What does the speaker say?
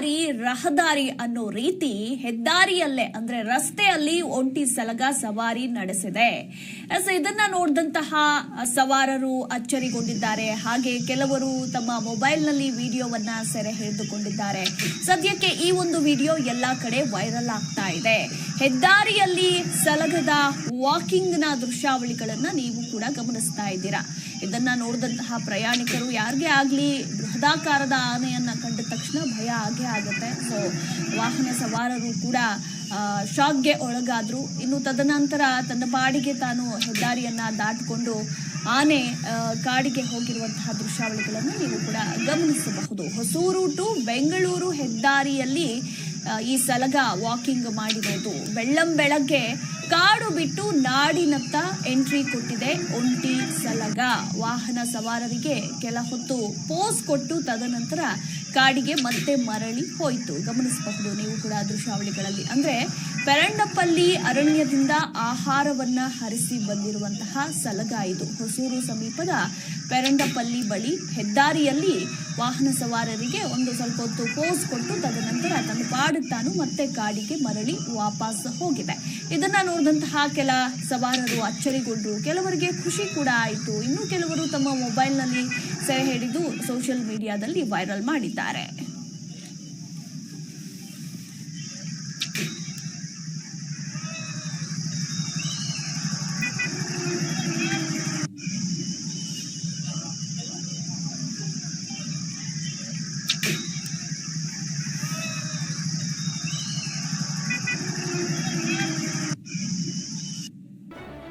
ಹೆದ್ದಾರಿ, ರಹದಾರಿ ಅನ್ನೋ ರೀತಿ ಹೆದ್ದಾರಿಯಲ್ಲೇ, ಅಂದ್ರೆ ರಸ್ತೆಯಲ್ಲಿ ಒಂಟಿ ಸಲಗ ಸವಾರಿ ನಡೆಸಿದೆ. ಇದನ್ನ ನೋಡಿದಂತಹ ಸವಾರರು ಅಚ್ಚರಿಗೊಂಡಿದ್ದಾರೆ. ಹಾಗೆ ಕೆಲವರು ತಮ್ಮ ಮೊಬೈಲ್ನಲ್ಲಿ ವಿಡಿಯೋವನ್ನ ಸೆರೆ ಹಿಡಿದುಕೊಂಡಿದ್ದಾರೆ. ಸದ್ಯಕ್ಕೆ ಈ ಒಂದು ವಿಡಿಯೋ ಎಲ್ಲಾ ಕಡೆ ವೈರಲ್ ಆಗ್ತಾ ಇದೆ. ಹೆದ್ದಾರಿಯಲ್ಲಿ ಸಲಗದ ವಾಕಿಂಗ್ನ ದೃಶ್ಯಾವಳಿಗಳನ್ನ ನೀವು ಕೂಡ ಗಮನಿಸ್ತಾ ಇದ್ದೀರಾ? ಇದನ್ನ ನೋಡಿದಂತಹ ಪ್ರಯಾಣಿಕರು ಯಾರಿಗೆ ಆಗ್ಲಿ ಬೃಹದಾಕಾರದ ಆನೆಯನ್ನ ಕಂಡ ತಕ್ಷಣ ಭಯ ಆಗೇ ಆಗುತ್ತೆ. ಸೊ ವಾಹನ ಸವಾರರು ಕೂಡ ಶಾಕ್ಗೆ ಒಳಗಾದ್ರು. ಇನ್ನು ತದನಂತರ ತನ್ನ ಪಾಡಿಗೆ ತಾನು ಹೆದ್ದಾರಿಯನ್ನ ದಾಟಿಕೊಂಡು ಆನೆ ಕಾಡಿಗೆ ಹೋಗಿರುವಂತಹ ದೃಶ್ಯಾವಳಿಗಳನ್ನು ನೀವು ಕೂಡ ಗಮನಿಸಬಹುದು. ಹೊಸೂರು ಟು ಬೆಂಗಳೂರು ಹೆದ್ದಾರಿಯಲ್ಲಿ ಈ ಸಲಗ ವಾಕಿಂಗ್ ಮಾಡಿರೋದು. ಬೆಳ್ಳಂ ಬೆಳಗ್ಗೆ ಕಾಡು ಬಿಟ್ಟು ನಾಡಿನತ್ತ ಎಂಟ್ರಿ ಕೊಟ್ಟಿದೆ ಒಂಟಿ ಸಲಗ. ವಾಹನ ಸವಾರರಿಗೆ ಕೆಲ ಹೊತ್ತು ಪೋಸ್ ಕೊಟ್ಟು ತದನಂತರ ಕಾಡಿಗೆ ಮತ್ತೆ ಮರಳಿ ಹೋಯಿತು. ಗಮನಿಸಬಹುದು, ನೀವು ಕೂಡ ದೃಶ್ಯಾವಳಿಗಳಲ್ಲಿ. ಅಂದ್ರೆ ಪೆರಂಡಪಲ್ಲಿ ಅರಣ್ಯದಿಂದ ಆಹಾರವನ್ನ ಹರಿಸಿ ಬಂದಿರುವಂತಹ ಸಲಗ ಇದು. ಹೊಸೂರು ಸಮೀಪದ ಪೆರಂಡಪಲ್ಲಿ ಬಳಿ ಹೆದ್ದಾರಿಯಲ್ಲಿ ವಾಹನ ಸವಾರರಿಗೆ ಒಂದು ಸ್ವಲ್ಪ ಹೊತ್ತು ಪೋಸ್ ಕೊಟ್ಟು ತದನಂತರ ತನ್ನ ಪಾಡು ತಾನು ಮತ್ತೆ ಕಾಡಿಗೆ ಮರಳಿ ವಾಪಸ್ ಹೋಗಿದೆ. ಇದನ್ನ ನೋಡಿದಂತಹ ಕೆಲ ಸವಾರರು ಅಚ್ಚರಿಗೊಂಡ್ರು. ಕೆಲವರಿಗೆ ಖುಷಿ ಕೂಡ ಆಯಿತು. ಇನ್ನು ಕೆಲವರು ತಮ್ಮ ಮೊಬೈಲ್ನಲ್ಲಿ ಸೆರೆ ಹಿಡಿದು ಸೋಷಿಯಲ್ ಮೀಡಿಯಾದಲ್ಲಿ ವೈರಲ್ ಮಾಡಿದ್ದಾರೆ.